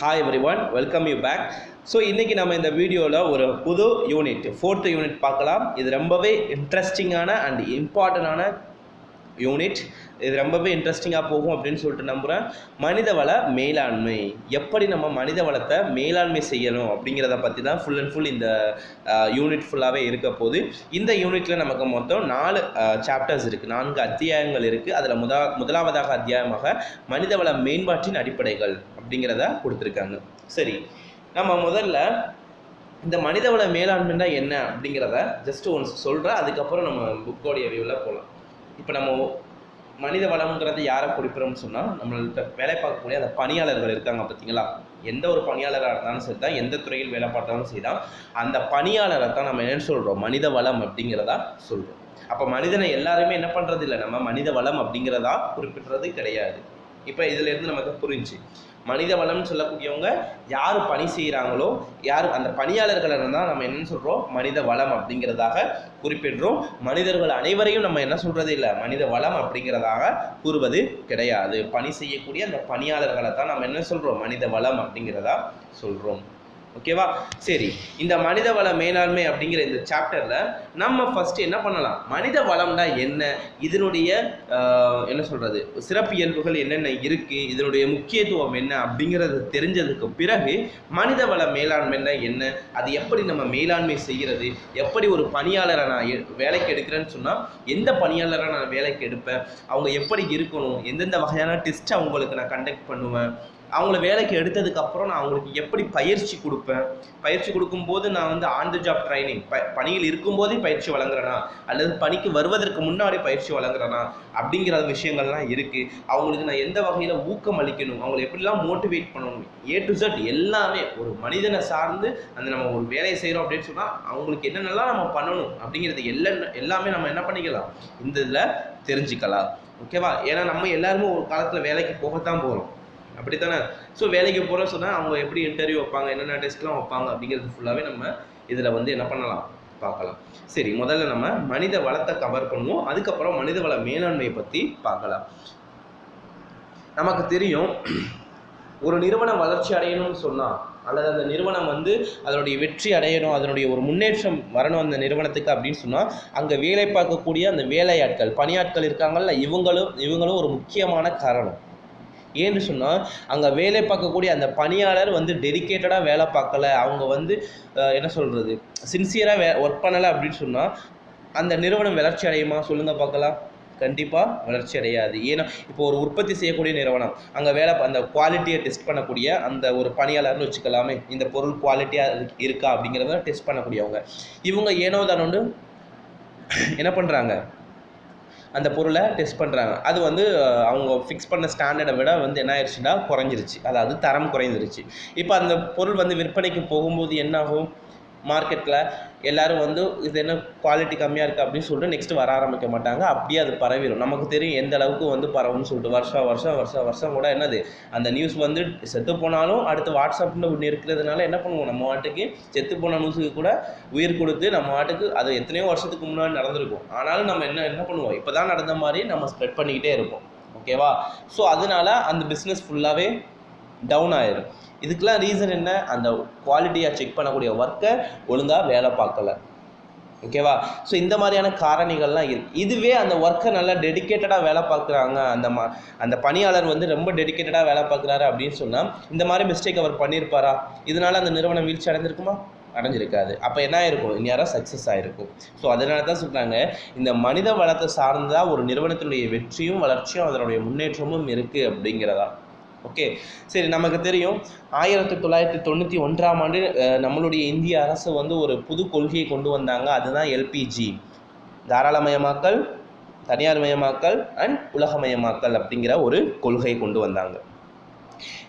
Hi everyone welcome you back so இன்றைக்கி நம்ம இந்த வீடியோவில் ஒரு புது யூனிட் ஃபோர்த்து யூனிட் பார்க்கலாம். இது ரொம்பவே இன்ட்ரெஸ்டிங்கான அண்ட் இம்பார்ட்டண்டான யூனிட் இது ரொம்பவே இன்ட்ரெஸ்டிங்காக போகும் அப்படின்னு சொல்லிட்டு நம்புகிறேன் மனிதவள மேலாண்மை. எப்படி நம்ம மனித வளத்தை மேலாண்மை செய்யணும் அப்படிங்கிறத பற்றி தான் ஃபுல் அண்ட் ஃபுல் இந்த யூனிட் ஃபுல்லாகவே இருக்க போகுது. இந்த யூனிட்டில் நமக்கு மொத்தம் நாலு சாப்டர்ஸ் இருக்குது நான்கு அத்தியாயங்கள் இருக்குது அதில் முதா முதலாவதாக அத்தியாயமாக மனிதவள மேம்பாட்டின் அடிப்படைகள். அப்படிங்கிறத கொடுத்துருக்காங்க. சரி நம்ம முதல்ல இந்த மனிதவள மேலாண்மைன்னா என்ன அப்படிங்கிறத ஜஸ்ட் ஒன்ஸ் சொல்கிறேன் அதுக்கப்புறம் நம்ம புக்கோடைய வியூவில் போகலாம் இப்போ நம்ம மனித வளம்ங்கிறது யாரை குறிப்பிடறோம்னு சொன்னால் நம்மள்கிட்ட வேலை பார்க்கக்கூடிய அந்த பணியாளர்கள் இருக்காங்க பார்த்தீங்களா எந்த ஒரு பணியாளராக இருந்தாலும் சரி தான் எந்த துறையில் வேலை பார்த்தாலும் சரி தான் அந்த பணியாளரை தான் நம்ம என்ன சொல்கிறோம் மனித வளம் அப்படிங்கிறதா சொல்கிறோம் அப்போ மனிதனை எல்லாருமே என்ன பண்ணுறது இல்லை நம்ம மனித வளம் அப்படிங்கிறதா குறிப்பிடுறது கிடையாது. இப்போ இதிலேருந்து நமக்கு புரிஞ்சு. மனித வளம்னு சொல்லக்கூடியவங்க யார் பணி செய்கிறாங்களோ யார் அந்த பணியாளர்களை தான் நம்ம என்னன்னு சொல்கிறோம் மனித வளம் அப்படிங்கிறதாக குறிப்பிடுறோம். மனிதர்கள் அனைவரையும் நம்ம என்ன சொல்கிறது இல்லை மனித வளம் அப்படிங்கிறதாக கூறுவது கிடையாது. பணி செய்யக்கூடிய அந்த பணியாளர்களை தான் நம்ம என்ன சொல்கிறோம் மனித வளம் அப்படிங்கிறதா சொல்கிறோம் ஓகேவா சரி இந்த மனித வள மேலாண்மை அப்படிங்கிற இந்த சாப்டரில் நம்ம ஃபஸ்ட்டு என்ன பண்ணலாம்? மனித வளம்னா என்ன? இதனுடைய என்ன சொல்கிறது சிறப்பு இயல்புகள் என்னென்ன இருக்குது இதனுடைய முக்கியத்துவம் என்ன? அப்படிங்கிறது தெரிஞ்சதுக்கு பிறகு மனித வள மேலாண்மைன்னா என்ன? அது எப்படி நம்ம மேலாண்மை செய்கிறது எப்படி ஒரு பணியாளரை நான் வேலைக்கு எடுக்கிறேன்னு சொன்னால் எந்த பணியாளரை நான் வேலைக்கு எடுப்பேன்? அவங்க எப்படி இருக்கணும்? எந்தெந்த வகையான டெஸ்ட் அவங்களுக்கு நான் கண்டக்ட் பண்ணுவேன்? அவங்கள வேலைக்கு எடுத்ததுக்கப்புறம் நான் அவங்களுக்கு எப்படி பயிற்சி கொடுப்பேன்? பயிற்சி கொடுக்கும்போது நான் வந்து ஆன் த ஜாப் ட்ரைனிங் ப பணியில் இருக்கும்போதே பயிற்சி வழங்குறேனா? அல்லது பணிக்கு வருவதற்கு முன்னாடி பயிற்சி வழங்குறேனா? அப்படிங்கிற விஷயங்கள்லாம் இருக்குது அவங்களுக்கு நான் எந்த வகையில் ஊக்கம் அளிக்கணும்? அவங்களை எப்படிலாம் மோட்டிவேட் பண்ணணும்? ஏ டு ஜட் எல்லாமே ஒரு மனிதனை சார்ந்து அந்த நம்ம ஒரு வேலையை செய்கிறோம் அப்படின்னு சொன்னால் அவங்களுக்கு என்னென்னலாம் நம்ம பண்ணணும் அப்படிங்கிறது எல்லா எல்லாமே நம்ம என்ன பண்ணிக்கலாம்? இந்த இதில் தெரிஞ்சுக்கலாம். ஓகேவா? ஏன்னா நம்ம எல்லாருமே ஒரு காலத்தில் வேலைக்கு போகத்தான் போகிறோம் அப்படித்தானே? ஸோ வேலைக்கு போகிறோம் சொன்னால் அவங்க எப்படி இன்டர்வியூ வைப்பாங்க என்னென்ன டெஸ்ட்லாம் வைப்பாங்க அப்படிங்கிறது ஃபுல்லாகவே நம்ம இதில் வந்து என்ன பண்ணலாம்? பார்க்கலாம். சரி முதல்ல நம்ம மனித வளத்தை கவர் பண்ணுவோம். அதுக்கப்புறம் மனித வள மேலாண்மையை பற்றி பார்க்கலாம். நமக்கு தெரியும் ஒரு நிறுவனம் வளர்ச்சி அடையணும்னு சொன்னால் அல்லது அந்த நிறுவனம் வந்து அதனுடைய வெற்றி அடையணும் அதனுடைய ஒரு முன்னேற்றம் வரணும் அந்த நிறுவனத்துக்கு அப்படின்னு சொன்னால் அங்கே வேலை பார்க்கக்கூடிய அந்த வேலையாட்கள் பணியாட்கள் இருக்காங்கல்ல இவங்களும் இவங்களும் ஒரு முக்கியமான காரணம். ஏன்னு சொன்னால் அங்கே வேலை பார்க்கக்கூடிய அந்த பணியாளர் வந்து டெடிக்கேட்டடாக வேலை பார்க்கல. அவங்க வந்து என்ன சொல்கிறது சின்சியராக வே ஒர்க் பண்ணலை அப்படின்னு சொன்னால் அந்த நிறுவனம் வளர்ச்சி அடையுமா? சொல்லுங்கள் பார்க்கலாம். கண்டிப்பாக வளர்ச்சி அடையாது. ஏன்னா இப்போ ஒரு உற்பத்தி செய்யக்கூடிய நிறுவனம் அங்கே வேலை அந்த குவாலிட்டியை டெஸ்ட் பண்ணக்கூடிய அந்த ஒரு பணியாளர்னு வச்சுக்கலாமே இந்த பொருள் குவாலிட்டியாக இருக்கா அப்படிங்கிறத டெஸ்ட் பண்ணக்கூடியவங்க. இவங்க ஏனோ தானோண்டு என்ன பண்ணுறாங்க அந்த பொருளை டெஸ்ட் பண்ணுறாங்க அது வந்து அவங்க ஃபிக்ஸ் பண்ண ஸ்டாண்டர்டை விட வந்து என்ன ஆயிடுச்சுன்னா குறைஞ்சிருச்சு. அதாவது தரம் குறைஞ்சிருச்சு இப்போ அந்த பொருள் வந்து விற்பனைக்கு போகும்போது என்ன ஆகும் மார்க்கெட்டில் எல்லாரும் வந்து இது என்ன குவாலிட்டி கம்மியாக இருக்குது அப்படின்னு சொல்லிட்டு நெக்ஸ்ட் வர ஆரம்பிக்க மாட்டாங்க. அப்படியே அது பரவிடும் நமக்கு தெரியும் எந்த அளவுக்கு வந்து பரவும்னு சொல்லிட்டு வருஷம் வருஷம் வருஷம் வருஷம் கூட என்னது அந்த நியூஸ் வந்து செத்து போனாலும் அடுத்து வாட்ஸ்அப்பில் ஒன்று இருக்கிறதுனால என்ன பண்ணுவோம்? நம்ம வாட்டுக்கு செத்து போன நியூஸுக்கு கூட உயிர் கொடுத்து நம்ம வாட்டுக்கு அது எத்தனையோ வருஷத்துக்கு முன்னாடி நடந்திருக்கும். ஆனாலும் நம்ம என்ன என்ன பண்ணுவோம்? இப்போ தான் நடந்த மாதிரி நம்ம ஸ்ப்ரெட் பண்ணிக்கிட்டே இருப்போம். ஓகேவா ஸோ அதனால அந்த பிஸ்னஸ் ஃபுல்லாகவே டவுன் ஆயிடும் இதுக்கெலாம் ரீசன் என்ன? அந்த குவாலிட்டியாக செக் பண்ணக்கூடிய ஒர்க்கை ஒழுங்காக வேலை பார்க்கல. ஓகேவா ஸோ இந்த மாதிரியான காரணிகள்லாம் இருக்குது இதுவே அந்த ஒர்க்கை நல்லா டெடிக்கேட்டடாக வேலை பார்க்குறாங்க. அந்த மா அந்த பணியாளர் வந்து ரொம்ப டெடிக்கேட்டடாக வேலை பார்க்குறாரு அப்படின்னு சொன்னால் இந்த மாதிரி மிஸ்டேக் அவர் பண்ணியிருப்பாரா இதனால் அந்த நிறுவனம் வீழ்ச்சி அடைஞ்சிருக்குமா அடைஞ்சிருக்காது. அப்போ என்ன ஆயிருக்கும்? இந்நேரம் சக்ஸஸ் ஆகிருக்கும் ஸோ அதனால தான் சொல்கிறாங்க இந்த மனித வளத்தை சார்ந்தா ஒரு நிறுவனத்தினுடைய வெற்றியும் வளர்ச்சியும் அதனுடைய முன்னேற்றமும் இருக்குது அப்படிங்கிறதா. ஓகே சரி நமக்கு தெரியும். ஆயிரத்தி தொள்ளாயிரத்தி தொண்ணூற்றி ஒன்றாம் ஆண்டு நம்மளுடைய இந்திய அரசு வந்து ஒரு புது கொள்கையை கொண்டு வந்தாங்க. அதுதான் எல்பிஜி தாராளமயமாக்கல் தனியார் மயமாக்கல் அண்ட் உலகமயமாக்கல் அப்படிங்கிற ஒரு கொள்கையை கொண்டு வந்தாங்க.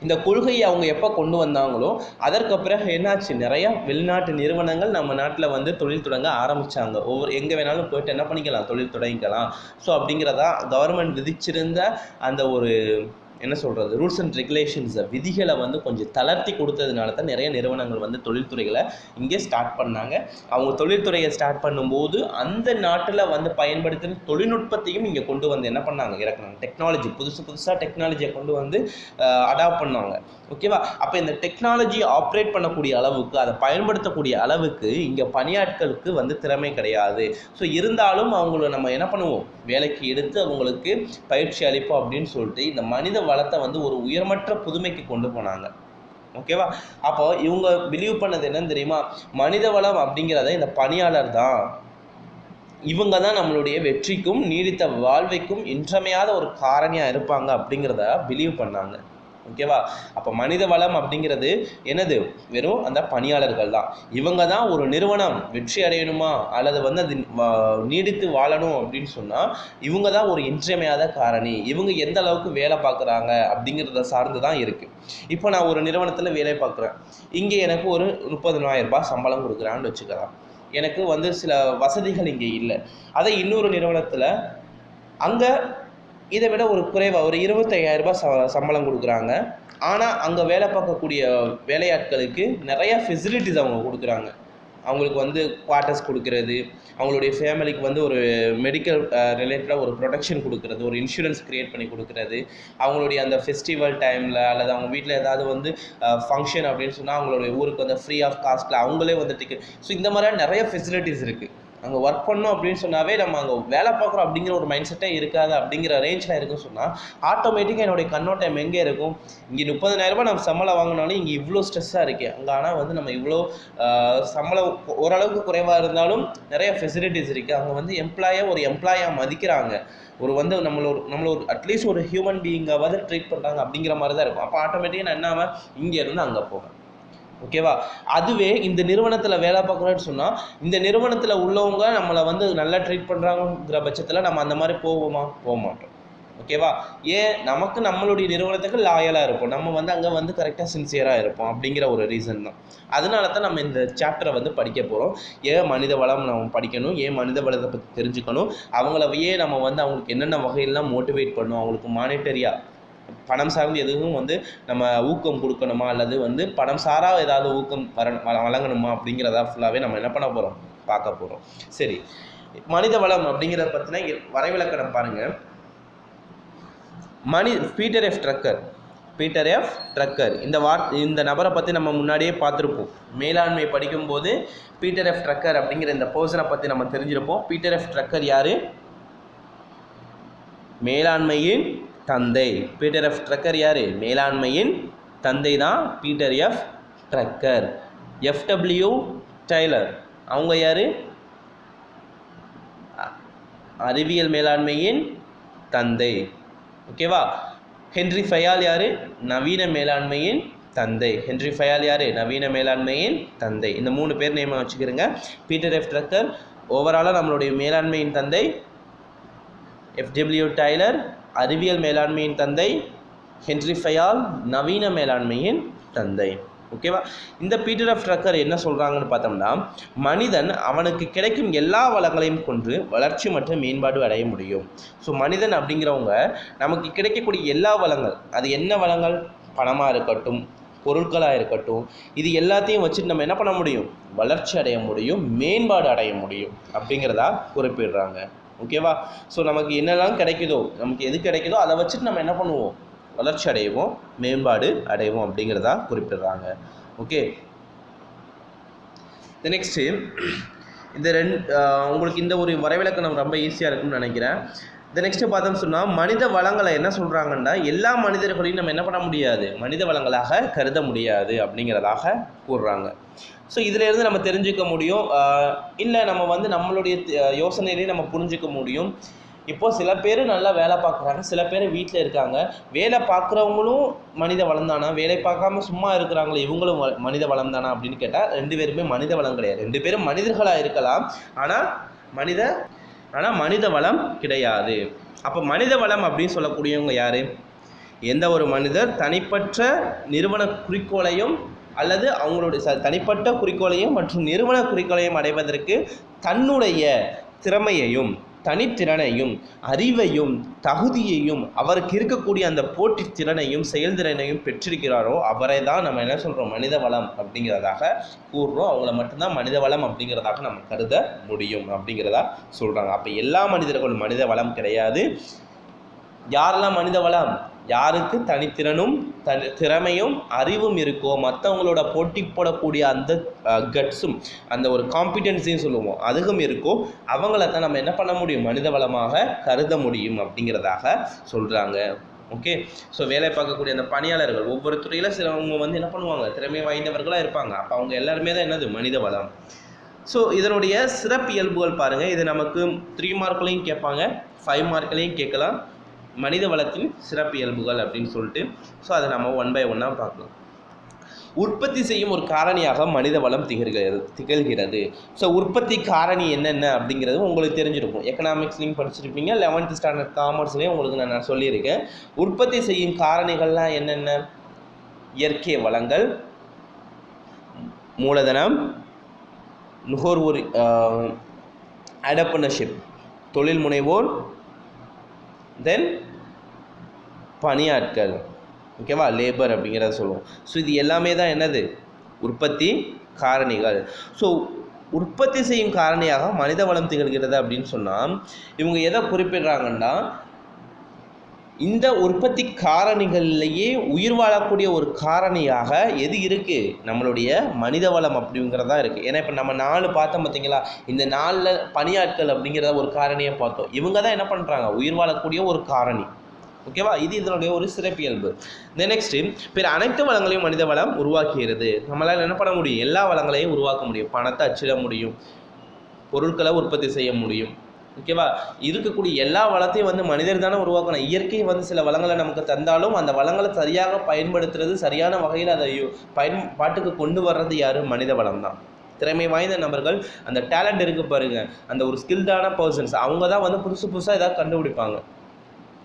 இந்த கொள்கையை அவங்க எப்போ கொண்டு வந்தாங்களோ அதற்கு பிறகு என்னாச்சு? நிறையா வெளிநாட்டு நிறுவனங்கள் நம்ம நாட்டில் வந்து தொழில் தொடங்க ஆரம்பித்தாங்க ஒவ்வொரு எங்கே வேணாலும் போயிட்டு என்ன பண்ணிக்கலாம்? தொழில் தொடங்கிக்கலாம். ஸோ அப்படிங்கிறதா கவர்மெண்ட் விதிச்சிருந்த அந்த ஒரு என்ன சொல்கிறது ரூல்ஸ் அண்ட் ரெகுலேஷன்ஸை விதிகளை வந்து கொஞ்சம் தளர்த்தி கொடுத்ததுனால தான் நிறைய நிறுவனங்கள் வந்து தொழில்துறைகளை இங்கே ஸ்டார்ட் பண்ணாங்க. அவங்க தொழில்துறையை ஸ்டார்ட் பண்ணும்போது அந்த நாட்டில் வந்து பயன்படுத்தின தொழில்நுட்பத்தையும் இங்கே கொண்டு வந்து என்ன பண்ணாங்க இறக்குனாங்க. டெக்னாலஜி புதுசு புதுசாக டெக்னாலஜியை கொண்டு வந்து அடாப்ட் பண்ணாங்க. ஓகேவா அப்போ இந்த டெக்னாலஜி ஆப்ரேட் பண்ணக்கூடிய அளவுக்கு அதை பயன்படுத்தக்கூடிய அளவுக்கு இங்கே பணியாட்களுக்கு வந்து திறமை கிடையாது. ஸோ இருந்தாலும் அவங்கள நம்ம என்ன பண்ணுவோம்? வேலைக்கு எடுத்து அவங்களுக்கு பயிற்சி அளிப்போம் அப்படின்னு சொல்லிட்டு இந்த மனித வளத்தை வந்து ஒரு உயர்மற்ற புதுமைக்கு கொண்டு போனாங்க. ஓகேவா அப்போ இவங்க பிலீவ் பண்ணது என்னன்னு தெரியுமா? மனித வளம் அப்படிங்கிறத இந்த பணியாளர் தான். இவங்க தான் நம்மளுடைய வெற்றிக்கும் நீடித்த வாழ்வைக்கும் இன்றமையாத ஒரு காரணியாக இருப்பாங்க அப்படிங்கிறத பிலீவ் பண்ணாங்க. ஓகேவா அப்போ மனித வளம் அப்படிங்கிறது என்னது? வெறும் அந்த பணியாளர்கள் தான் இவங்க தான் ஒரு நிறுவனம். வெற்றி அடையணுமா? அல்லது வந்து அது நீடித்து வாழணும் அப்படின்னு சொன்னால் இவங்க தான் ஒரு இன்றியமையாத காரணி. இவங்க எந்த அளவுக்கு வேலை பார்க்குறாங்க அப்படிங்கிறத சார்ந்து தான் இருக்குது இப்போ நான் ஒரு நிறுவனத்தில் வேலை பார்க்குறேன். இங்கே எனக்கு ஒரு முப்பதினாயிரம் ரூபாய் சம்பளம் கொடுக்குறான்னு வச்சுக்கலாம். எனக்கு வந்து சில வசதிகள் இங்கே இல்லை. அதை இன்னொரு நிறுவனத்தில் அங்கே இதை விட ஒரு குறைவாக ஒரு இருபத்தையாயிரம் ரூபாய் ச சம்பளம் கொடுக்குறாங்க. ஆனால் அங்கே வேலை பார்க்கக்கூடிய வேலையாட்களுக்கு நிறைய ஃபெசிலிட்டிஸ் அவங்க கொடுக்குறாங்க. அவங்களுக்கு வந்து குவார்ட்டர்ஸ் கொடுக்கறது அவங்களுடைய ஃபேமிலிக்கு வந்து ஒரு மெடிக்கல் ரிலேட்டடாக ஒரு ப்ரொடெக்ஷன் கொடுக்கறது ஒரு இன்சூரன்ஸ் க்ரியேட் பண்ணி கொடுக்கறது. அவங்களுடைய அந்த ஃபெஸ்டிவல் டைமில் அல்லது அவங்க வீட்டில் ஏதாவது வந்து ஃபங்க்ஷன் அப்படின்னு சொன்னால் அவங்களுடைய ஊருக்கு வந்து ஃப்ரீ ஆஃப் காஸ்ட்டில் அவங்களே வந்து டிக்கெட் ஸோ இந்த மாதிரியான நிறைய ஃபெசிலிட்டிஸ் இருக்குது அங்கே ஒர்க் பண்ணோம் அப்படின்னு சொன்னாவே நம்ம அங்கே வேலை பார்க்குறோம் அப்படிங்கிற ஒரு மைண்ட் செட்டே இருக்காது அப்படிங்கிற ரேஞ்சில் இருக்குன்னு சொன்னால் ஆட்டோமேட்டிக்காக என்னுடைய கண்ணோட்டம் எங்கே இருக்கும்? இங்கே முப்பதனாயிரரூபா நம்ம சம்பளம் வாங்கினாலும் இங்கே இவ்வளோ ஸ்ட்ரெஸ்ஸாக இருக்குது அங்கே ஆனால் வந்து நம்ம இவ்வளோ சம்பளம் ஓரளவுக்கு குறைவாக இருந்தாலும் நிறைய ஃபெசிலிட்டிஸ் இருக்குது அங்கே வந்து எம்ப்ளாயை ஒரு எம்ப்ளாயாக மதிக்கிறாங்க. ஒரு வந்து நம்மளோட ஒரு நம்மள ஒரு அட்லீஸ்ட் ஒரு ஹியூமன் பீயிங்காவது ட்ரீட் பண்ணுறாங்க அப்படிங்கிற மாதிரி தான் இருக்கும். அப்போ ஆட்டோமேட்டிக்காக நான் என்ன ஆவேன் இங்கே இருந்து அங்கே போவேன். ஓகேவா அதுவே இந்த நிறுவனத்தில் வேலை பார்க்குறோன்னு சொன்னால் இந்த நிறுவனத்தில் உள்ளவங்க நம்மளை வந்து நல்லா ட்ரீட் பண்ணுறாங்கிற பட்சத்தில் நம்ம அந்த மாதிரி போவோமா? போக மாட்டோம். ஓகேவா ஏன்? நமக்கு நம்மளுடைய நிறுவனத்துக்கு லாயலாக இருப்போம். நம்ம வந்து அங்கே வந்து கரெக்டாக சின்சியராக இருப்போம் அப்படிங்கிற ஒரு ரீசன் தான். அதனால தான் நம்ம இந்த சாப்டரை வந்து படிக்க போகிறோம் ஏன் மனித வளம் நம்ம படிக்கணும்? ஏன் மனித வளத்தை பற்றி தெரிஞ்சுக்கணும்? அவங்கள ஏன் நம்ம வந்து அவங்களுக்கு என்னென்ன வகையெல்லாம் மோட்டிவேட் பண்ணணும் அவங்களுக்கு மானிட்டரியாக பணம் சார்ந்து எதுவும் வந்து நம்ம ஊக்கம் கொடுக்கணுமா? அல்லது வந்து பணம் சாரா ஏதாவது ஊக்கம் வர வ- வழங்கணுமா? அப்படிங்கிறதா ஃபுல்லாகவே நம்ம என்ன பண்ண போகிறோம் பார்க்க போகிறோம் சரி. மனித வளம் அப்படிங்கிறத பற்றின வரைவிலக்கணம் பாருங்கள் மணி Peter F Drucker Peter F Drucker இந்த வார் இந்த நபரை பற்றி நம்ம முன்னாடியே பார்த்துருப்போம். மேலாண்மை படிக்கும்போது பீட்டர் எஃப் ட்ரக்கர் அப்படிங்கிற இந்த பர்சனை பற்றி நம்ம தெரிஞ்சிருப்போம். பீட்டர் எஃப் ட்ரக்கர் யார்? மேலாண்மையின் தந்தை. பீட்டர் எஃப் ட்ரக்கர் யார்? மேலாண்மையின் தந்தை தான் Peter F Drucker FW Taylor அவங்க யார்? அறிவியல் மேலாண்மையின் தந்தை. ஓகேவா ஹென்ரி ஃபயால் யார்? நவீன மேலாண்மையின் தந்தை. ஹென்ரி ஃபயால் யார்? நவீன மேலாண்மையின் தந்தை. இந்த மூணு பேர் நேமாக வச்சுக்கிறோங்க. பீட்டர் எஃப் ட்ரக்கர் ஓவராலாக நம்மளுடைய மேலாண்மையின் தந்தை எஃப்டபிள்யூ டைலர் அறிவியல் மேலாண்மையின் தந்தை. ஹென்ரி ஃபயால் நவீன மேலாண்மையின் தந்தை. ஓகேவா இந்த பீட்டர் ஆஃப் ட்ரக்கர் என்ன சொல்கிறாங்கன்னு பார்த்தோம்னா மனிதன் அவனுக்கு கிடைக்கும் எல்லா வளங்களையும் கொண்டு வளர்ச்சி மற்றும் மேம்பாடு அடைய முடியும். ஸோ மனிதன் அப்படிங்கிறவங்க நமக்கு கிடைக்கக்கூடிய எல்லா வளங்கள் அது என்ன வளங்கள்? பணமாக இருக்கட்டும் பொருட்களாக இருக்கட்டும் இது எல்லாத்தையும் வச்சுட்டு நம்ம என்ன பண்ண முடியும்? வளர்ச்சி அடைய முடியும் மேம்பாடு அடைய முடியும் அப்படிங்கிறதா குறிப்பிடுறாங்க. ஓகேவா ஸோ நமக்கு என்னெல்லாம் கிடைக்குதோ நமக்கு எது கிடைக்குதோ அதை வச்சுட்டு நம்ம என்ன பண்ணுவோம்? வளர்ச்சி அடைவோம் மேம்பாடு அடைவோம் அப்படிங்கிறதா குறிப்பிடுறாங்க. ஓகே நெக்ஸ்ட்டு இந்த ரெண்டு உங்களுக்கு இந்த ஒரு வரைவிலக்கணம் ரொம்ப ஈஸியாக இருக்கும்னு நினைக்கிறேன். இந்த நெக்ஸ்ட்டு பார்த்தோம் சொன்னால் மனித வளங்களை என்ன சொல்கிறாங்கன்னா எல்லா மனிதர்களையும் நம்ம என்ன பண்ண முடியாது? மனித வளங்களாக கருத முடியாது அப்படிங்கிறதாக கூறுறாங்க. ஸோ இதிலேருந்து நம்ம தெரிஞ்சுக்க முடியும் இல்லை நம்ம வந்து நம்மளுடைய யோசனையிலேயே நம்ம புரிஞ்சுக்க முடியும். இப்போது சில பேர் நல்லா வேலை பார்க்குறாங்க சில பேர் வீட்டில் இருக்காங்க. வேலை பார்க்குறவங்களும் மனித வளம் தானா? வேலை பார்க்காம சும்மா இருக்கிறாங்களே இவங்களும் மனித வளம் தானா அப்படின்னு கேட்டால் ரெண்டு பேருமே மனித வளம் கிடையாது. ரெண்டு பேரும் மனிதர்களாக இருக்கலாம். ஆனால் மனித ஆனால் மனித வளம் கிடையாது. அப்போ மனித வளம் அப்படின்னு சொல்லக்கூடியவங்க யார்? எந்த ஒரு மனிதர் தனிப்பட்ட நிறுவன குறிக்கோளையும் அல்லது அவங்களுடைய ச தனிப்பட்ட குறிக்கோளையும் மற்றும் நிறுவன குறிக்கோளையும் அடைவதற்கு தன்னுடைய திறமையையும் தனித்திறனையும் அறிவையும் தகுதியையும் அவருக்கு இருக்கக்கூடிய அந்த போட்டி திறனையும் செயல்திறனையும் பெற்றிருக்கிறாரோ அவரை தான் நம்ம என்ன சொல்கிறோம் மனித வளம் அப்படிங்கிறதாக கூறுறோம். அவங்கள மட்டும்தான் மனித வளம் அப்படிங்கிறதாக நம்ம கருத முடியும் அப்படிங்கிறதா சொல்கிறாங்க அப்போ எல்லா மனிதர்களும் மனித வளம் கிடையாது. யாரெல்லாம் மனித வளம்? யாருக்கு தனித்திறனும் தனி திறமையும் அறிவும் இருக்கோ மற்றவங்களோட போட்டி போடக்கூடிய அந்த கட்ஸும் அந்த ஒரு காம்பிடென்ஸையும் சொல்லுவோம். அதுவும் இருக்கோ அவங்கள தான் நம்ம என்ன பண்ண முடியும்? மனித வளமாக கருத முடியும் அப்படிங்கிறதாக சொல்கிறாங்க ஓகே ஸோ வேலை பார்க்கக்கூடிய அந்த பணியாளர்கள் ஒவ்வொரு துறையில் சிலவங்க வந்து என்ன பண்ணுவாங்க? திறமை வாய்ந்தவர்களாக இருப்பாங்க. அப்போ அவங்க எல்லாருமே தான் என்னது? மனித வளம். ஸோ இதனுடைய சிறப்பியல்புகள் பாருங்கள் இது நமக்கு த்ரீ மார்க்லையும் கேட்பாங்க. ஃபைவ் மார்க்லையும் கேட்கலாம். மனித வளத்தின் சிறப்பியல்புகள் அப்படின்னு சொல்லிட்டு ஸோ அதை நம்ம ஒன் பை ஒன்னாக பார்க்கலாம் உற்பத்தி செய்யும் ஒரு காரணியாக மனித வளம் திகழ்கிறது திகழ்கிறது. ஸோ உற்பத்தி காரணி என்னென்ன அப்படிங்கிறது உங்களுக்கு தெரிஞ்சிருக்கும். எக்கனாமிக்ஸ்லையும் படிச்சிருப்பீங்க லெவன்த் ஸ்டாண்டர்ட் காமர்ஸ்லேயும் உங்களுக்கு நான் நான் சொல்லியிருக்கேன். உற்பத்தி செய்யும் காரணிகள்லாம் என்னென்ன? இயற்கை வளங்கள் மூலதனம் நுகர்வோர் அடப்பனர்ஷிப் தொழில் முனைவோர் தென் பணியாட்கள் ஓகேவா? லேபர் அப்படிங்கிறத சொல்லுவோம். ஸோ இது எல்லாமே தான் என்னது? உற்பத்தி காரணிகள். ஸோ உற்பத்தி செய்யும் காரணியாக மனித வளம் திகழ்கிறது அப்படின்னு சொன்னால் இவங்க எதை குறிப்பிடுறாங்கன்னா இந்த உற்பத்தி காரணிகள்லேயே உயிர் வாழக்கூடிய ஒரு காரணியாக எது இருக்குது நம்மளுடைய மனித வளம் அப்படிங்கிறதா இருக்குது ஏன்னா இப்போ நம்ம நாலு பார்த்தோம் பார்த்தீங்களா? இந்த நாலில் பணியாட்கள் அப்படிங்கிறத ஒரு காரணியை பார்த்தோம். இவங்க தான் என்ன பண்ணுறாங்க உயிர் வாழக்கூடிய ஒரு காரணி. ஓகேவா? இது இதனுடைய ஒரு சிறப்பியல்பு. இந்த நெக்ஸ்ட்டு பிற அனைத்து வளங்களையும் மனித வளம் உருவாக்குகிறது. நம்மளால் என்ன பண்ண முடியும்? எல்லா வளங்களையும் உருவாக்க முடியும். பணத்தை அச்சிட முடியும். பொருட்களை உற்பத்தி செய்ய முடியும். ஓகேவா? இருக்கக்கூடிய எல்லா வளத்தையும் வந்து மனிதர் தானே உருவாக்கணும். இயற்கை வந்து சில வளங்களை நமக்கு தந்தாலும் அந்த வளங்களை சரியாக பயன்படுத்துறது சரியான வகையில் அதை பயன் பயன்பாட்டுக்கு கொண்டு வர்றது யார்? மனித வளம் தான். திறமை வாய்ந்த நபர்கள் அந்த டேலண்ட் இருக்கு பாருங்க. அந்த ஒரு ஸ்கில்டான பர்சன்ஸ் அவங்க தான் வந்து புதுசு புதுசாக ஏதாவது கண்டுபிடிப்பாங்க.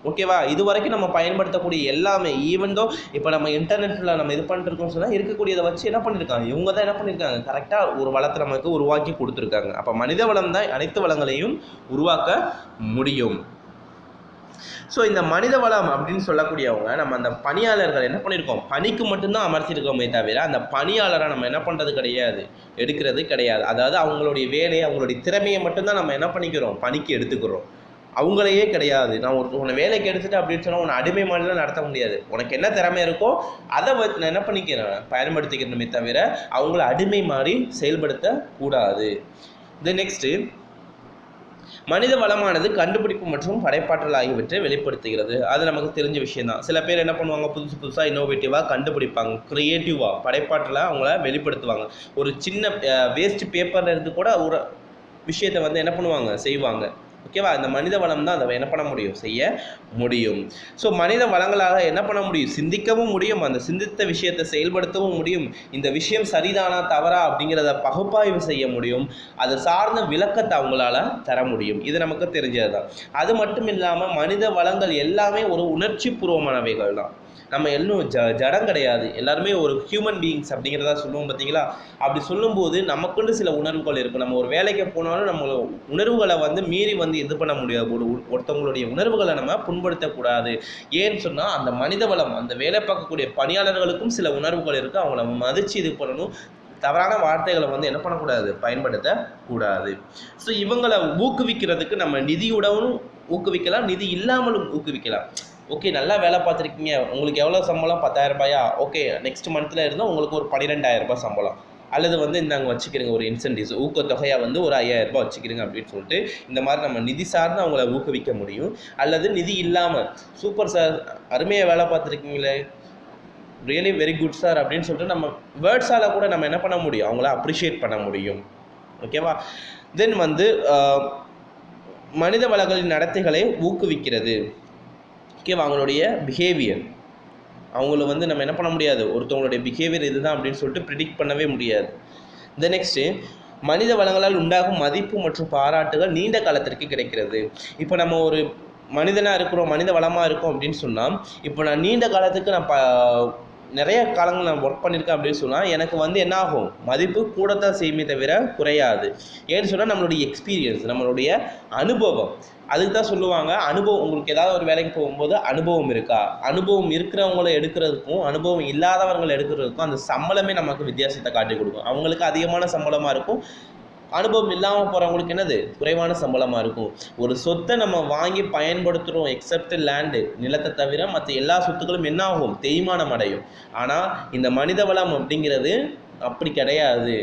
ஓகேவா இது வரைக்கும் நம்ம பயன்படுத்தக்கூடிய எல்லாமே ஈவன் தோ இப்போ நம்ம இன்டர்நெட்டில் நம்ம இது பண்ணிட்டுருக்கோம் சொன்னால் இருக்கக்கூடியதை வச்சு என்ன பண்ணியிருக்காங்க இவங்க தான் என்ன பண்ணியிருக்காங்க கரெக்டாக ஒரு வளத்தை நமக்கு உருவாக்கி கொடுத்துருக்காங்க. அப்போ மனித வளம் தான் அனைத்து வளங்களையும் உருவாக்க முடியும். ஸோ இந்த மனித வளம் அப்படின்னு சொல்லக்கூடியவங்க நம்ம அந்த பணியாளர்கள் என்ன பண்ணியிருக்கோம் பணிக்கு மட்டும்தான் அமர்த்திருக்கோமே தவிர அந்த பணியாளரை நம்ம என்ன பண்ணுறது கிடையாது. எடுக்கிறது கிடையாது. அதாவது அவங்களுடைய வேலையை அவங்களுடைய திறமையை மட்டும்தான் நம்ம என்ன பண்ணிக்கிறோம்? பணிக்கு எடுத்துக்கிறோம். அவங்களையே கிடையாது. நான் ஒரு உன்னை வேலைக்கு எடுத்துட்டு அப்படின்னு சொன்னால் உன்னை அடிமை மாதிரிலாம் நடத்த முடியாது. உனக்கு என்ன திறமை இருக்கோ அதை வ நான் என்ன பண்ணிக்கிறேன்? பயன்படுத்திக்கிறணுமே தவிர அவங்கள அடிமை மாதிரி செயல்படுத்த கூடாது. நெக்ஸ்ட்டு மனித வளமானது கண்டுபிடிப்பு மற்றும் படைப்பாற்றல் ஆகியவற்றை வெளிப்படுத்துகிறது. அது நமக்கு தெரிஞ்ச விஷயம்தான். சில பேர் என்ன பண்ணுவாங்க? புதுசு புதுசாக இன்னோவேட்டிவாக கண்டுபிடிப்பாங்க. க்ரியேட்டிவாக படைப்பாற்றலை அவங்கள வெளிப்படுத்துவாங்க. ஒரு சின்ன வேஸ்ட் பேப்பர்ல இருந்து கூட ஒரு விஷயத்தை வந்து என்ன பண்ணுவாங்க? செய்வாங்க. ஓகேவா? இந்த மனித வளம் தான் அதை என்ன பண்ண முடியும்? செய்ய முடியும். ஸோ மனித வளங்களாக என்ன பண்ண முடியும்? சிந்திக்கவும் முடியும். அந்த சிந்தித்த விஷயத்தை செயல்படுத்தவும் முடியும். இந்த விஷயம் சரிதானா தவறா அப்படிங்கிறத பகுப்பாய்வு செய்ய முடியும். அது சார்ந்த விளக்கத்தை அவங்களால தர முடியும். இது நமக்கு தெரிஞ்சது தான் அது மட்டும் இல்லாமல் மனித வளங்கள் எல்லாமே ஒரு உணர்ச்சி பூர்வமானவைகள் தான் நம்ம இன்னும் ஜ ஜடம் கிடையாது. எல்லாருமே ஒரு ஹியூமன் பீயிங்ஸ் அப்படிங்கிறதா சொல்லுவோம் பார்த்தீங்களா? அப்படி சொல்லும்போது நமக்குன்னு சில உணர்வுகள் இருக்கும். நம்ம ஒரு வேலைக்கு போனாலும் நம்ம உணர்வுகளை வந்து மீறி வந்து இது பண்ண முடியாது. ஒரு ஒருத்தவங்களுடைய உணர்வுகளை நம்ம புண்படுத்தக்கூடாது. ஏன்னு சொன்னால் அந்த மனித வளம் அந்த வேலை பார்க்கக்கூடிய பணியாளர்களுக்கும் சில உணர்வுகள் இருக்குது அவங்கள மதித்து இது பண்ணணும். தவறான வார்த்தைகளை வந்து என்ன பண்ணக்கூடாது? பயன்படுத்தக்கூடாது. ஸோ இவங்களை ஊக்குவிக்கிறதுக்கு நம்ம நிதியுடனும் ஊக்குவிக்கலாம். நிதி இல்லாமலும் ஊக்குவிக்கலாம். ஓகே நல்லா வேலை பார்த்துருக்கீங்க. உங்களுக்கு எவ்வளோ சம்பளம்? பத்தாயிரம் ரூபாயா? ஓகே நெக்ஸ்ட் மந்த்தில் இருந்தால் உங்களுக்கு ஒரு பன்னிரெண்டாயிரம் ரூபாய் சம்பளம். அல்லது வந்து இந்தாங்க வச்சுக்கிறீங்க ஒரு இன்சென்டிவ்ஸ் ஊக்கத்தொகையாக வந்து ஒரு ஐயாயிரம் ரூபாய் வச்சுக்கிறீங்க அப்படின்னு சொல்லிட்டு இந்த மாதிரி நம்ம நிதி சார்ந்து அவங்கள ஊக்குவிக்க முடியும். அல்லது நிதி இல்லாமல் சூப்பர் சார் அருமையாக வேலை பார்த்துருக்கீங்களே. ரியலி வெரி குட் சார் அப்படின்னு சொல்லிட்டு நம்ம வேர்ட்ஸால் கூட நம்ம என்ன பண்ண முடியும்? அவங்கள அப்ரிஷியேட் பண்ண முடியும். ஓகேவா தென் வந்து மனித வளங்களின் நடத்தைகளை ஊக்குவிக்கிறது. ஓகேவா அவங்களுடைய பிஹேவியர் அவங்கள வந்து நம்ம என்ன பண்ண முடியாது? ஒருத்தவங்களுடைய பிஹேவியர் இதுதான் அப்படின்னு சொல்லிட்டு ப்ரிடிக்ட் பண்ணவே முடியாது. த நெக்ஸ்ட்டு மனித வளங்களால் உண்டாகும் மதிப்பு மற்றும் பாராட்டுகள் நீண்ட காலத்திற்கு கிடைக்கிறது. இப்போ நம்ம ஒரு மனிதனாக இருக்கிறோம் மனித வளமாக இருக்கோம் அப்படின்னு சொன்னால் இப்போ நான் நீண்ட காலத்துக்கு நான் ப நிறைய காலங்கள் நான் ஒர்க் பண்ணியிருக்கேன் அப்படின்னு சொன்னால் எனக்கு வந்து என்ன ஆகும்? மதிப்பு கூடத்தான் செய்யுமே தவிர குறையாது. ஏன்னு சொன்னால் நம்மளுடைய எக்ஸ்பீரியன்ஸ் நம்மளுடைய அனுபவம். அதுக்கு தான் சொல்லுவாங்க அனுபவம் உங்களுக்கு ஏதாவது ஒரு வேலைக்கு போகும்போது அனுபவம் இருக்கா? அனுபவம் இருக்கிறவங்கள எடுக்கிறதுக்கும் அனுபவம் இல்லாதவங்களை எடுக்கிறதுக்கும் அந்த சம்பளமே நமக்கு வித்தியாசத்தை காட்டி கொடுக்கும். அவங்களுக்கு அதிகமான சம்பளமாக இருக்கும் அனுபவம் இல்லாமல் போகிறவங்களுக்கு என்னது? குறைவான சம்பளமாக இருக்கும். ஒரு சொத்தை நம்ம வாங்கி பயன்படுத்துகிறோம் எக்ஸப்ட் லேண்டு நிலத்தை தவிர மற்ற எல்லா சொத்துக்களும் என்ன ஆகும் தேய்மானம் அடையும். ஆனால் இந்த மனித வளம் அப்படிங்கிறது அப்படி கிடையாது.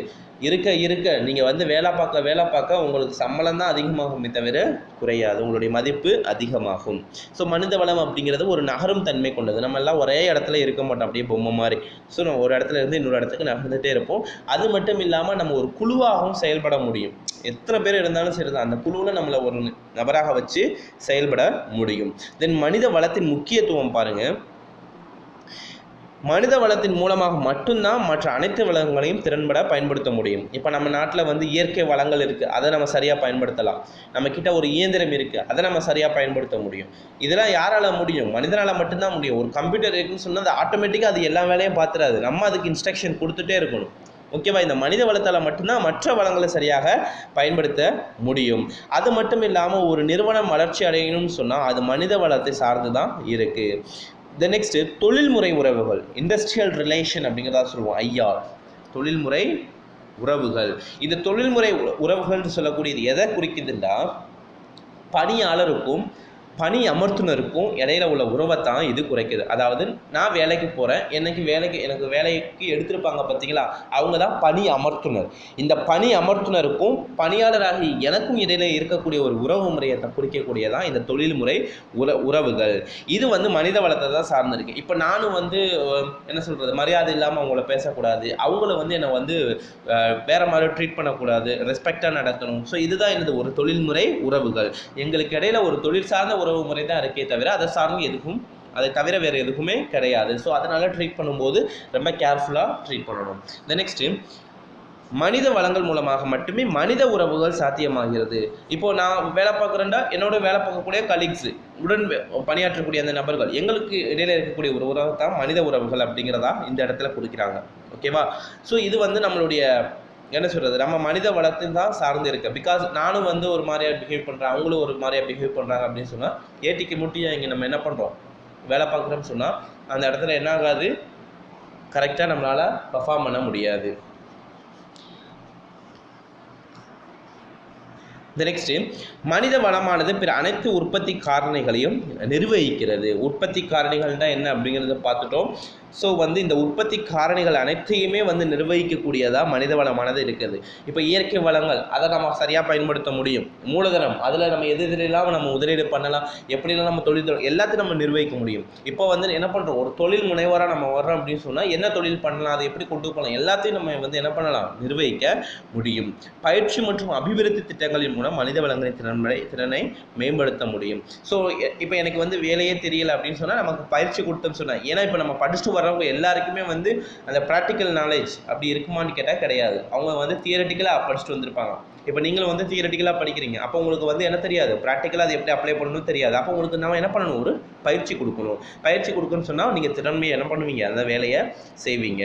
இருக்க இருக்க. நீங்கள் வந்து வேலை பார்க்க வேலை பார்க்க உங்களுக்கு சம்பளம் தான் அதிகமாகுமே தவிர குறையாது. உங்களுடைய மதிப்பு அதிகமாகும். ஸோ மனித வளம் அப்படிங்கிறது ஒரு நகரும் தன்மை கொண்டது. நம்ம எல்லாம் ஒரே இடத்துல இருக்க மாட்டோம். அப்படியே பொம்மை மாதிரி. ஸோ நம்ம ஒரு இடத்துல இருந்து இன்னொரு இடத்துக்கு நகர்ந்துகிட்டே இருப்போம். அது மட்டும் இல்லாமல் நம்ம ஒரு குழுவாகவும் செயல்பட முடியும். எத்தனை பேர் இருந்தாலும் சரி தான் அந்த குழுவில் நம்மளை ஒரு நபராக வச்சு செயல்பட முடியும். தென் மனித வளத்தின் முக்கியத்துவம் பாருங்கள் மனித வளத்தின் மூலமாக மட்டும்தான் மற்ற அனைத்து வளங்களையும் திறன்பட பயன்படுத்த முடியும். இப்போ நம்ம நாட்டில் வந்து இயற்கை வளங்கள் இருக்குது அதை நம்ம சரியாக பயன்படுத்தலாம். நம்மக்கிட்ட ஒரு இயந்திரம் இருக்குது அதை நம்ம சரியாக பயன்படுத்த முடியும். இதெல்லாம் யாரால் முடியும்? மனிதனால் மட்டும்தான் முடியும். ஒரு கம்ப்யூட்டர் இருக்குன்னு சொன்னால் அது ஆட்டோமேட்டிக்காக அது எல்லா வேலையும் பார்த்துறாது நம்ம அதுக்கு இன்ஸ்ட்ரக்ஷன் கொடுத்துட்டே இருக்கணும். ஓகேவா? இந்த மனித வளத்தால் மட்டும்தான் மற்ற வளங்களை சரியாக பயன்படுத்த முடியும். அது மட்டும் இல்லாமல் ஒரு நிறுவனம் வளர்ச்சி அடையணும்னு சொன்னால் அது மனித வளத்தை சார்ந்து தான் இருக்குது தி நெக்ஸ்ட்டு தொழில்முறை உறவுகள். இண்டஸ்ட்ரியல் ரிலேஷன் அப்படிங்கிறதா சொல்லுவோம் ஐஆர் தொழில்முறை உறவுகள். இந்த தொழில்முறை உறவுகள்னு சொல்லக்கூடியது எதை குறிக்குதுன்னா பணியாளருக்கும் பணி அமர்த்துனருக்கும் இடையில உள்ள உறவை தான் இது குறைக்குது. அதாவது நான் வேலைக்கு போகிறேன் எனக்கு வேலைக்கு எனக்கு வேலைக்கு எடுத்திருப்பாங்க பார்த்தீங்களா? அவங்க தான் பணி அமர்த்துனர். இந்த பணி அமர்த்துனருக்கும் பணியாளராகி எனக்கும் இடையில இருக்கக்கூடிய ஒரு உறவு முறையை த- குறிக்கக்கூடியதான் இந்த தொழில்முறை உற உறவுகள். இது வந்து மனித வளத்தை தான் சார்ந்திருக்கு. இப்போ நானும் வந்து என்ன சொல்கிறது மரியாதை இல்லாமல் அவங்கள பேசக்கூடாது. அவங்கள வந்து என்னை வந்து வேறு மாதிரி ட்ரீட் பண்ணக்கூடாது. ரெஸ்பெக்டாக நடத்தணும் ஸோ இதுதான் எனது ஒரு தொழில்முறை உறவுகள். எங்களுக்கு இடையில ஒரு தொழில் சார்ந்த உறவு முறை தான் இருக்கே தவிர அதை சார்ந்து எதுவும் அதை தவிர வேறு எதுவுமே கிடையாது. ஸோ அதனால் ட்ரீட் பண்ணும்போது ரொம்ப கேர்ஃபுல்லாக ட்ரீட் பண்ணணும். த நெக்ஸ்ட்டு மனித வளங்கள் மூலமாக மட்டுமே மனித உறவுகள் சாத்தியமாகிறது. இப்போ நான் வேலை பார்க்குறேன்டா என்னோட வேலை பார்க்கக்கூடிய கலீக்ஸு உடன் பணியாற்றக்கூடிய அந்த நபர்கள் எங்களுக்கு இடையில இருக்கக்கூடிய ஒரு உறவு தான் மனித உறவுகள் அப்படிங்கிறதா இந்த இடத்துல கொடுக்குறாங்க. ஓகேவா ஸோ இது வந்து நம்மளுடைய என்ன சொல்கிறது நம்ம மனித வளத்தின் தான் சார்ந்து இருக்குது பிகாஸ் நானும் வந்து ஒரு மாதிரியா பிஹேவ் பண்ணுறேன் அவங்களும் ஒரு மாதிரியா பிஹேவ் பண்ணுறாங்க அப்படின்னு சொன்னால் ஏட்டிக்கு முட்டியாக இங்கே நம்ம என்ன பண்ணுறோம் வேலை பார்க்குறோம்னு சொன்னால் அந்த இடத்துல என்ன ஆகாது? கரெக்டாக நம்மளால் பர்ஃபார்ம் பண்ண முடியாது. இந்த நெக்ஸ்ட்டு மனித வளமானது பிற அனைத்து உற்பத்தி காரணிகளையும் நிர்வகிக்கிறது. உற்பத்தி காரணிகள்னா என்ன அப்படிங்கிறத பார்த்துட்டோம். ஸோ வந்து இந்த உற்பத்தி காரணிகள் அனைத்தையுமே வந்து நிர்வகிக்கக்கூடியதாக மனித வளமானது இருக்குது. இப்போ இயற்கை வளங்கள் அதை நம்ம சரியாக பயன்படுத்த முடியும். மூலதனம் அதில் நம்ம எது எதிரெல்லாம் நம்ம முதலீடு பண்ணலாம் எப்படிலாம் நம்ம தொழில் எல்லாத்தையும் நம்ம நிர்வகிக்க முடியும். இப்போ வந்து என்ன பண்ணுறோம் ஒரு தொழில் முனைவராக நம்ம வர்றோம் அப்படின்னு சொன்னால் என்ன தொழில் பண்ணலாம் அதை எப்படி கொண்டு போகலாம் எல்லாத்தையும் நம்ம வந்து என்ன பண்ணலாம் நிர்வகிக்க முடியும். பயிற்சி மற்றும் அபிவிருத்தி திட்டங்களின் மூலம் மனித வளங்களின் திறனை திறனை மேம்படுத்த முடியும். ஸோ இப்போ எனக்கு வந்து வேலையே தெரியல அப்படின்னு சொன்னால் நமக்கு பயிற்சி கொடுத்தோம்னு சொன்னேன் ஏன்னா இப்போ நம்ம படிச்சுட்டு வர்றவங்க எல்லாருக்குமே வந்து அந்த ப்ராக்டிக்கல் நாலேஜ் அப்படி இருக்குமான்னு கேட்டால் கிடையாது. அவங்க வந்து தியரட்டிக்கலாக படிச்சுட்டு வந்திருப்பாங்க. இப்போ நீங்களும் வந்து தியரட்டிக்கலாக படிக்கிறீங்க. அப்போ உங்களுக்கு வந்து என்ன தெரியாது? ப்ராக்டிக்கலாக அது எப்படி அப்ளை பண்ணணும்னு தெரியாது. அப்போ உங்களுக்கு நம்ம என்ன பண்ணணும்? ஒரு பயிற்சி கொடுக்கணும். பயிற்சி கொடுக்கணும்னு சொன்னால் நீங்கள் திறமையை என்ன பண்ணுவீங்க? அந்த வேலையை செய்வீங்க.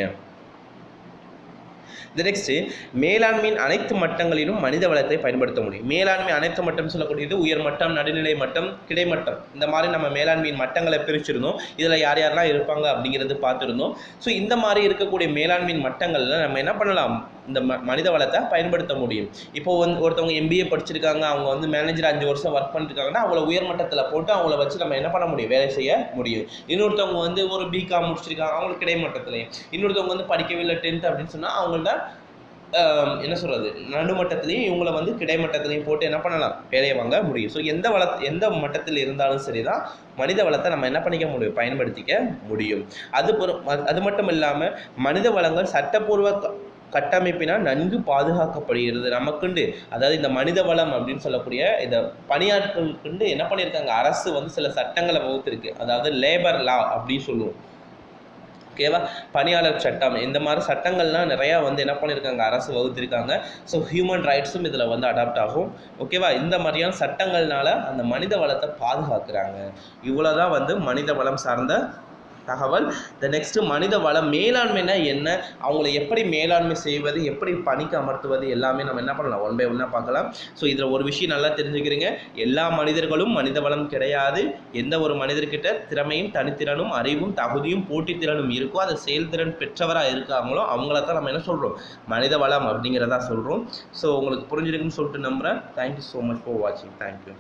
இந்த நெக்ஸ்ட்டு மேலாண்மையின் அனைத்து மட்டங்களிலும் மனித வளத்தை பயன்படுத்த முடியும். மேலாண்மை அனைத்து மட்டம் சொல்லக்கூடியது உயர் மட்டம் நடுநிலை மட்டம் கிடைமட்டம் இந்த மாதிரி நம்ம மேலாண்மையின் மட்டங்களை பிரிச்சிருந்தோம். இதில் யார் யாரெல்லாம் இருப்பாங்க அப்படிங்கிறது பார்த்துருந்தோம். ஸோ இந்த மாதிரி இருக்கக்கூடிய மேலாண்மையின் மட்டங்களில் நம்ம என்ன பண்ணலாம்? இந்த ம மனித வளத்தை பயன்படுத்த முடியும். இப்போ வந்து ஒருத்தவங்க எம்பிஏ படிச்சிருக்காங்க அவங்க வந்து மேனேஜர் அஞ்சு வருஷம் ஒர்க் பண்ணிருக்காங்கன்னா அவங்கள உயர் மட்டத்தில் போட்டு அவங்கள வச்சு நம்ம என்ன பண்ண முடியும்? வேலை செய்ய முடியும். இன்னொருத்தவங்க வந்து ஒரு பிகாம் முடிச்சிருக்காங்க அவங்களுக்கு கிடைமட்டத்துலையும் இன்னொருத்தவங்க வந்து படிக்கவே இல்லை டென்த் அப்படின்னு சொன்னால் அவங்கள்ட்ட என்ன சொல்கிறது நடுமட்டத்துலேயும் இவங்கள வந்து கிடைமட்டத்துலேயும் போட்டு என்ன பண்ணலாம்? வேலையை வாங்க முடியும். ஸோ எந்த வள எந்த மட்டத்தில் இருந்தாலும் சரி தான் மனித வளத்தை நம்ம என்ன பண்ணிக்க முடியும்? பயன்படுத்திக்க முடியும். அது அது- அது மட்டும் இல்லாமல் மனித வளங்கள் சட்டப்பூர்வ கட்டமைப்பினால் நன்கு பாதுகாக்கப்படுகிறது. நமக்குண்டு அதாவது இந்த மனித வளம் அப்படின்னு சொல்லக்கூடிய இந்த பணியாட்களுக்குண்டு என்ன பண்ணியிருக்காங்க? அரசு வந்து சில சட்டங்களை வகுத்திருக்கு. அதாவது லேபர் லா அப்படின்னு சொல்லுவோம். ஓகேவா பணியாளர் சட்டம். இந்த மாதிரி சட்டங்கள்லாம் நிறையா வந்து என்ன பண்ணியிருக்காங்க? அரசு வகுத்திருக்காங்க. ஸோ ஹியூமன் ரைட்ஸும் இதில் வந்து அடாப்ட் ஆகும். ஓகேவா இந்த மாதிரியான சட்டங்கள்னால அந்த மனித வளத்தை பாதுகாக்கிறாங்க. இவ்வளோ தான் வந்து மனித வளம் சார்ந்த தகவல். த நெக்ஸ்ட்டு மனித வள மேலாண்மைனா என்ன? அவங்கள எப்படி மேலாண்மை செய்வது எப்படி பணிக்கு அமர்த்துவது எல்லாமே நம்ம என்ன பண்ணலாம்? ஒன் பை ஒன்னாக பார்க்கலாம். ஸோ இதில் ஒரு விஷயம் நல்லா தெரிஞ்சுக்கிறீங்க. எல்லா மனிதர்களும் மனித வளம் கிடையாது. எந்த ஒரு மனிதர்கிட்ட திறமையும் தனித்திறனும் அறிவும் தகுதியும் போட்டித்திறனும் இருக்கோ அது செயல்திறன் பெற்றவராக இருக்காங்களோ அவங்கள தான் நம்ம என்ன சொல்கிறோம் மனித வளம் அப்படிங்கிறதா சொல்கிறோம் ஸோ உங்களுக்கு புரிஞ்சிருக்குன்னு சொல்லிட்டு நம்புகிறேன் thank you so much for வாட்சிங் தேங்க்யூ